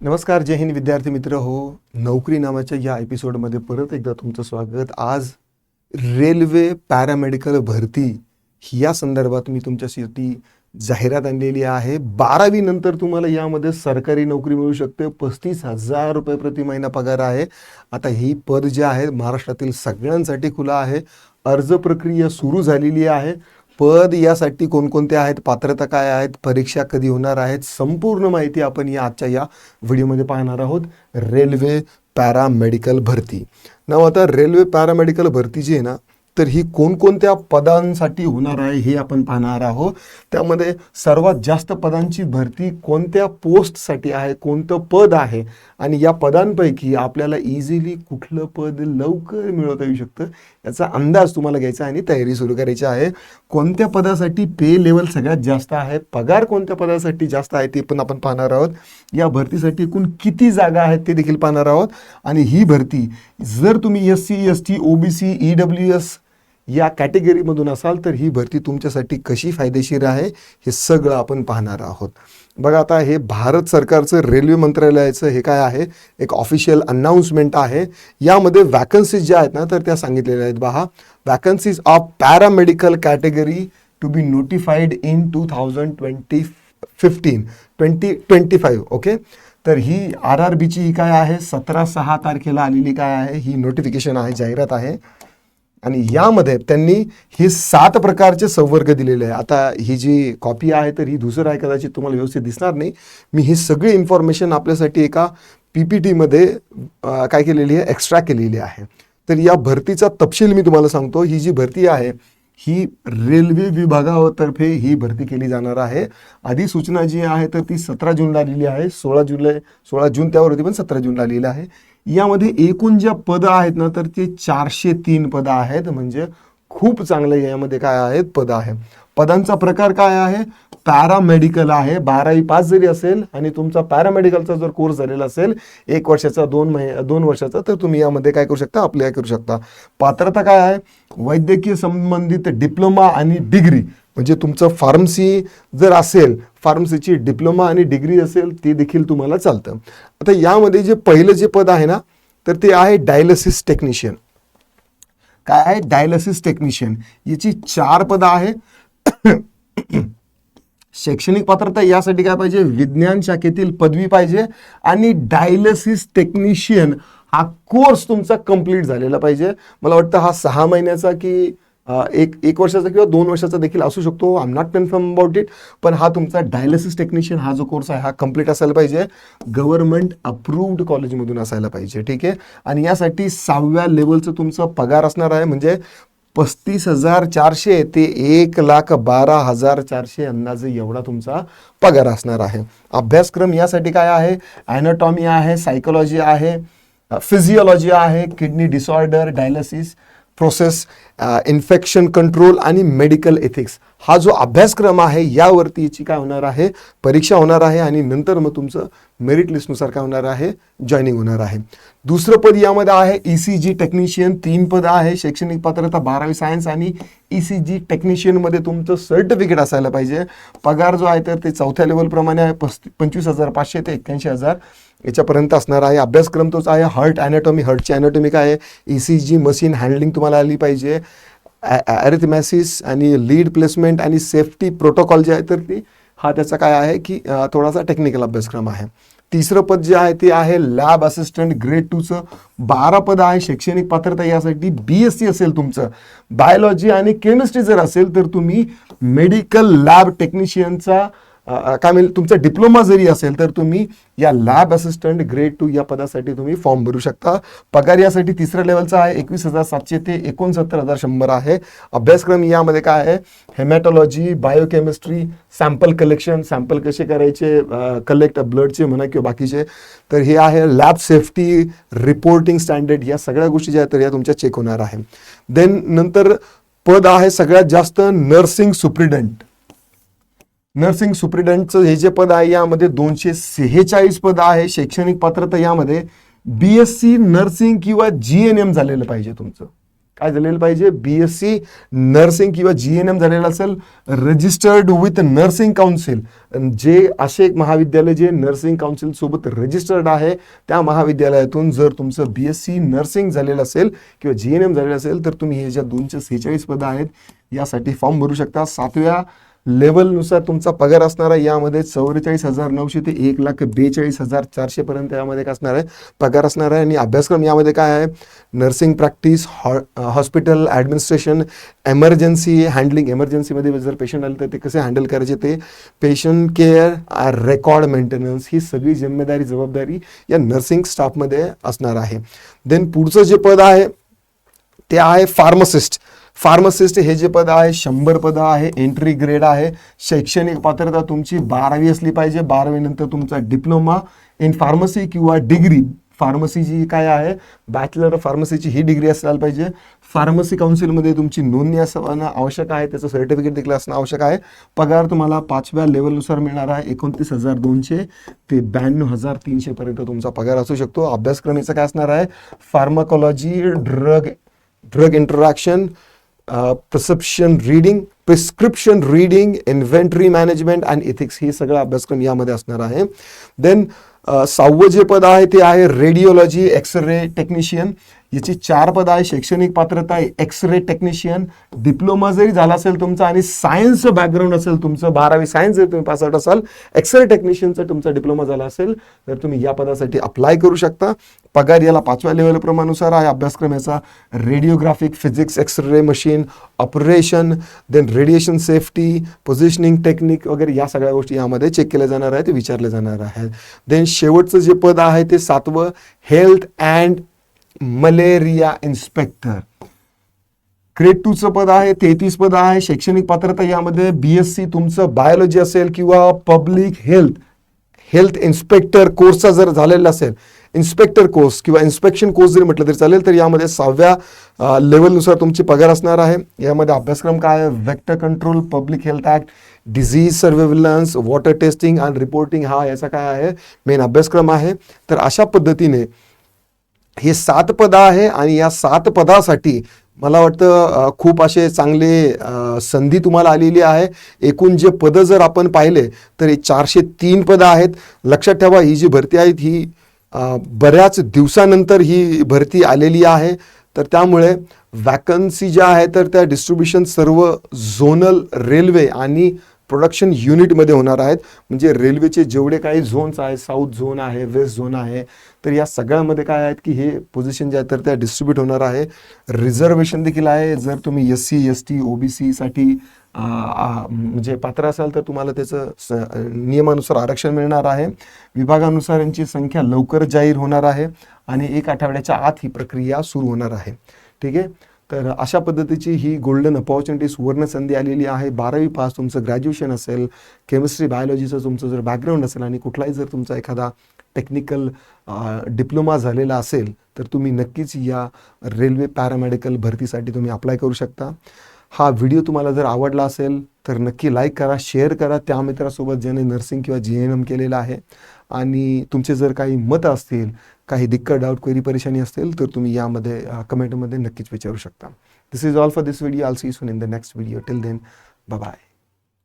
नमस्कार जय हिंद विद्यार्थी मित्र. हो नोकरी नावाच्या या एपिसोडमध्ये परत एकदा तुमचं स्वागत. आज रेल्वे पॅरामेडिकल भरती या संदर्भात मी तुमच्यासाठी जाहिरात आणलेली आहे. बारावी नंतर तुम्हाला यामध्ये सरकारी नोकरी मिळू शकते. पस्तीस हजार रुपये प्रति महिना पगार आहे. आता ही पद जे आहे महाराष्ट्रातील सगळ्यांसाठी खुला आहे. अर्ज प्रक्रिया सुरू झालेली आहे. पद यासाठी कोणकोणते आहेत पात्रता काय आहेत परीक्षा कधी होणार आहेत संपूर्ण माहिती आपण या आजच्या या व्हिडिओमध्ये पाहणार आहोत. रेल्वे पॅरामेडिकल भरती. नाव आता रेल्वे पॅरामेडिकल भरती जी आहे ना तर ही कोणकोणत्या पदांसाठी होणार आहे हे आपण पाहणार आहोत. त्यामध्ये सर्वात जास्त पदांची भरती कोणत्या पोस्टसाठी आहे कोणतं पद आहे? आणि या पदांपैकी आपल्याला इझिली कुठलं पद लवकर मिळवता येऊ शकतं याचा अंदाज तुम्हाला घ्यायचा आहे आणि तयारी सुरू करायची आहे. कोणत्या पदासाठी पे लेवल सगळ्यात जास्त आहे पगार कोणत्या पदासाठी जास्त आहे ते पण आपण पाहणार आहोत. या भरतीसाठी एकूण किती जागा आहेत ते देखील पाहणार आहोत. आणि ही भरती जर तुम्ही S C S T O B C E W S या कॅटेगरीमधून असाल तर ही भरती तुमच्यासाठी कशी फायदेशीर आहे हे सगळं आपण पाहणार आहोत. बघा आता हे भारत सरकारचं रेल्वे मंत्रालयाचं हे काय आहे एक ऑफिशियल अनाऊन्समेंट आहे. यामध्ये वॅकन्सीज ज्या आहेत ना तर त्या सांगितलेल्या आहेत पहा vacancies of paramedical category to be notified in two thousand twenty fifteen twenty twenty five okay तर ही आर आर बीची ही काय आहे सतरा सहा तारखेला आलेली काय आहे ही नोटिफिकेशन आहे जाहिरात आहे. आणि यामध्ये त्यांनी हे सात प्रकारचे संवर्ग दिलेले आहे. आता ही जी कॉपी आहे तर ही दुसरं आहे कदाचित तुम्हाला व्यवस्थित दिसणार नाही. मी ही सगळी इन्फॉर्मेशन आपल्यासाठी एका पी पी टीमध्ये काय केलेली आहे एक्स्ट्रा केलेली आहे. तर या भरतीचा तपशील मी तुम्हाला सांगतो. ही जी भरती आहे ही रेल्वे विभागातर्फे ही भरती केली जाणार आहे. आधी सूचना जी आहे तर ती सतरा जूनला आलेली आहे सोळा जुलै सोळा जून त्यावर होती पण सतरा जूनला आलेली आहे. यामध्ये एकूण ज्या पदं आहेत ना तर ते चारशे तीन पदं आहेत. म्हणजे खूप चांगले यामध्ये काय आहेत पदं आहे. पदांचा प्रकार काय आहे? पॅरामेडिकल आहे. बारावी पास जरी असेल आणि तुमचा पॅरामेडिकलचा जर कोर्स झालेला असेल एक वर्षाचा दोन महि दोन वर्षाचा तर तुम्ही यामध्ये काय करू शकता? अप्लाय करू शकता. पात्रता काय आहे? वैद्यकीय संबंधित डिप्लोमा आणि डिग्री. म्हणजे तुमचं फार्मसी जर असेल फार्मसीची डिप्लोमा आणि डिग्री असेल ते देखील तुम्हाला चालतं. आता यामध्ये जे पहिलं जे पद आहे ना तर ते आहे डायलिसिस टेक्निशियन काय आहे डायलिसिस टेक्निशियन याची चार पदं आहे शैक्षणिक पात्रता यासाठी काय पाहिजे? विज्ञान शाखेतील पदवी पाहिजे. आणि डायलिसिस टेक्निशियन हा कोर्स तुमचा कंप्लीट झालेला पाहिजे. मला वाटतं हा सहा महिन्याचा की एक एक वर्षाचा किंवा दोन वर्षाचा देखील असू शकतो. I am not confirm about it पण हा तुमचा डायलिसिस टेक्निशियन हा जो कोर्स आहे हा कंप्लीट असायला पाहिजे. गव्हर्नमेंट अप्रूव्ड कॉलेजमधून असायला पाहिजे ठीक आहे? आणि यासाठी सहाव्या लेवलचं तुमचं पगार असणार आहे म्हणजे पस्तीस हजार चारशे ते एक लाख बारा हजार चारशे अंदाजे एवढा तुमचा पगार असणार आहे. अभ्यासक्रम यासाठी काय आहे? ॲनाटॉमी आहे सायकोलॉजी आहे फिजिओलॉजी आहे kidney disorder dialysis process infection control आणि मेडिकल एथिक्स हा जो अभ्यासक्रम आहे यावरती याची काय होणार आहे? परीक्षा होणार आहे आणि नंतर मग तुमचं मेरिट लिस्टनुसार काय होणार आहे? जॉईनिंग होणार आहे. दुसरं पद यामध्ये आहे ई सी जी टेक्निशियन तीन पद आहे शैक्षणिक पात्रता बारावी सायन्स आणि ई सी जी टेक्निशियनमध्ये तुमचं सर्टिफिकेट असायला पाहिजे. पगार जो आहे तर ते चौथ्या लेवलप्रमाणे आहे. पस्ती पंचवीस हजार पाचशे ते एक्क्याऐंशी हजार याच्यापर्यंत असणार आहे. अभ्यासक्रम तोच आहे. हर्ट ॲनाटॉमी हर्टची अॅनाटॉमी काय आहे? E C G machine handling तुम्हाला आली पाहिजे. ॲरिथमॅसिस आणि लीड प्लेसमेंट आणि सेफ्टी प्रोटोकॉल जे आहे तर ती हा त्याचा काय आहे की थोडासा टेक्निकल अभ्यासक्रम आहे. तिसरं पद जे आहे ते आहे लॅब असिस्टंट ग्रेड टूचं बारा पद आहे शैक्षणिक पात्रता यासाठी. बी एस सी असेल तुमचं. बायोलॉजी आणि केमिस्ट्री जर असेल तर तुम्ही मेडिकल लॅब टेक्निशियनचा काय म्हणजे तुमचा डिप्लोमा जरी असेल तर तुम्ही या लॅब असिस्टंट ग्रेड टू या पदासाठी तुम्ही फॉर्म भरू शकता. पगार यासाठी तिसऱ्या लेवलचा आहे एकवीस हजार सातशे ते एकोणसत्तर हजार शंभर आहे. अभ्यासक्रम यामध्ये काय आहे haematology biochemistry sample collection sample कसे करायचे कलेक्ट ब्लडचे म्हणा किंवा बाकीचे. तर हे आहे लॅब सेफ्टी रिपोर्टिंग स्टँडर्ड या सगळ्या गोष्टी ज्या आहेत तर या तुमच्या चेक होणार आहे. देन नंतर पद आहे सगळ्यात जास्त नर्सिंग सुप्रिडंट नर्सिंग सुप्रिडंटचं हे जे पद आहे यामध्ये दोनशे सेहेचाळीस पद आहे. शैक्षणिक पात्रता यामध्ये बी एस सी नर्सिंग किंवा जी एन एम झालेलं पाहिजे तुमचं. काय झालेलं पाहिजे? बी एस सी नर्सिंग किंवा जी एन एम झालेलं असेल रजिस्टर्ड विथ नर्सिंग काउन्सिल जे असे एक महाविद्यालय जे नर्सिंग काउन्सिल सोबत रजिस्टर्ड आहे त्या महाविद्यालयातून जर तुमचं बी एस सी नर्सिंग झालेलं असेल किंवा जी एन एम झालेलं असेल तर तुम्ही हे ज्या दोनशे सेहेचाळीस पदं आहेत यासाठी फॉर्म भरू शकता. सातव्या लेवलनुसार तुमचा पगार असणार आहे यामध्ये चौवेचाळीस हजार नऊशे ते एक लाख बेचाळीस हजार चारशे पर्यंत यामध्ये काय असणार आहे पगार असणार आहे. आणि अभ्यासक्रम यामध्ये काय आहे? नर्सिंग प्रॅक्टिस हॉ हॉस्पिटल ॲडमिनिस्ट्रेशन एमर्जन्सी हँडलिंग. एमर्जन्सीमध्ये जर पेशंट आले तर ते कसे हँडल करायचे ते? पेशंट केअर रेकॉर्ड मेंटेनन्स ही सगळी जिम्मेदारी जबाबदारी या नर्सिंग स्टाफमध्ये असणार आहे. देन पुढचं जे पद आहे ते आहे फार्मसिस्ट फार्मसिस्ट हे जे पद आहे शंभर पद आहे एंट्री ग्रेड आहे. शैक्षणिक पात्रता तुमची बारावी असली पाहिजे. बारावीनंतर तुमचा डिप्लोमा इन फार्मसी किंवा डिग्री फार्मसीची काय आहे बॅचलर ऑफ फार्मसीची ही डिग्री असायला पाहिजे. फार्मसी काउन्सिलमध्ये तुमची नोंदणी असणं आवश्यक आहे. त्याचं सर्टिफिकेट देखील असणं आवश्यक आहे. पगार तुम्हाला पाचव्या लेवलनुसार मिळणार आहे. एकोणतीस हजार दोनशे ते ब्याण्णव हजार तीनशेपर्यंत तुमचा पगार असू शकतो. अभ्यासक्रमीचं काय असणार आहे? Pharmacology drug drug interaction prescription reading prescription reading inventory management and ethics हे सगळं अभ्यासक्रम यामध्ये असणार आहे. देन uh, सहावं जे पद आहे ते आहे रेडिओलॉजी एक्स रे टेक्निशियन याची चार पद आहे शैक्षणिक पात्रता आहे एक्स रे टेक्निशियन डिप्लोमा जरी झाला असेल तुमचा आणि सायन्स बॅकग्राऊंड असेल तुमचं बारावी सायन्स जर तुम्ही पास आउट असाल एक्स रे टेक्निशियनचा तुमचा डिप्लोमा झाला असेल तर तुम्ही या पदासाठी अप्लाय करू शकता. पगार याला पाचव्या लेवल प्रमाणानुसार आहे अभ्यासक्रम याचा radiographic physics X ray machine operation then radiation safety positioning technique वगैरे या सगळ्या गोष्टी यामध्ये चेक केल्या जाणार आहेत ते विचारले जाणार आहेत. देन शेवटचं जे पद आहे ते सातवं health and malaria inspector. Grade टूचं पद आहे तेहतीस पद आहे शैक्षणिक पात्रता यामध्ये बी एस सी तुमचं बायोलॉजी असेल किंवा पब्लिक हेल्थ हेल्थ इन्स्पेक्टर कोर्सचा जर झालेला असेल इन्स्पेक्टर कोर्स किंवा इन्स्पेक्शन कोर्स जरी म्हटलं तरी चालेल तर यामध्ये सहाव्या लेवलनुसार तुमची पगार असणार आहे. यामध्ये अभ्यासक्रम काय आहे? Vector control public health act disease surveillance water testing and reporting हा याचा काय आहे? मेन अभ्यासक्रम आहे. तर अशा पद्धतीने हे सात पदं आहे आणि या सात पदासाठी मला वाटतं खूप असे चांगले संधी तुम्हाला आलेली आहे. एकूण जे पदं जर आपण पाहिले तर हे चारशे तीन पदं आहेत. लक्षात ठेवा ही जी भरती आहेत ही बऱ्याच दिवसानंतर ही भरती आलेली आहे. तर त्यामुळे वॅकन्सी ज्या आहे तर त्या डिस्ट्रीब्युशन सर्व झोनल रेल्वे आणि प्रोडक्शन युनिटमध्ये होणार आहेत. म्हणजे रेल्वेचे जेवढे काही झोन्स आहेत साऊथ झोन आहे वेस्ट झोन आहे तर या सगळ्यामध्ये काय आहेत की हे पोझिशन जे आहेत तर त्या डिस्ट्रीब्यूट होणार आहे. रिझर्वेशन देखील आहे. जर तुम्ही S C S T O B सीसाठी म्हणजे पात्र असाल तर तुम्हाला त्याचं स नियमानुसार आरक्षण मिळणार आहे. विभागानुसार यांची संख्या लवकर जाहीर होणार आहे आणि एक आठवड्याच्या आत ही प्रक्रिया सुरू होणार आहे. ठीक आहे? तर अशा पद्धतीची ही गोल्डन अपॉर्च्युनिटी सुवर्ण संधी आलेली आहे. बारावी पास तुमचं ग्रॅज्युएशन असेल केमिस्ट्री बायोलॉजीचं तुमचं जर बॅकग्राऊंड असेल आणि कुठलाही जर तुमचा एखादा टेक्निकल डिप्लोमा झालेला असेल तर तुम्ही नक्कीच या रेल्वे पॅरामेडिकल भरतीसाठी तुम्ही अप्लाय करू शकता. हा व्हिडिओ तुम्हाला जर आवडला असेल तर नक्की लाईक करा शेअर करा. त्या मित्रासोबत ज्याने नर्सिंग किंवा जी एन एम केलेलं आहे. आणि तुमचे जर काही मतं असतील काही दिक्कत डाऊट क्वेरी परेशानी असतील तर तुम्ही यामध्ये कमेंटमध्ये नक्कीच विचारू शकता. This is all for this video I'll see soon in the next video till then bye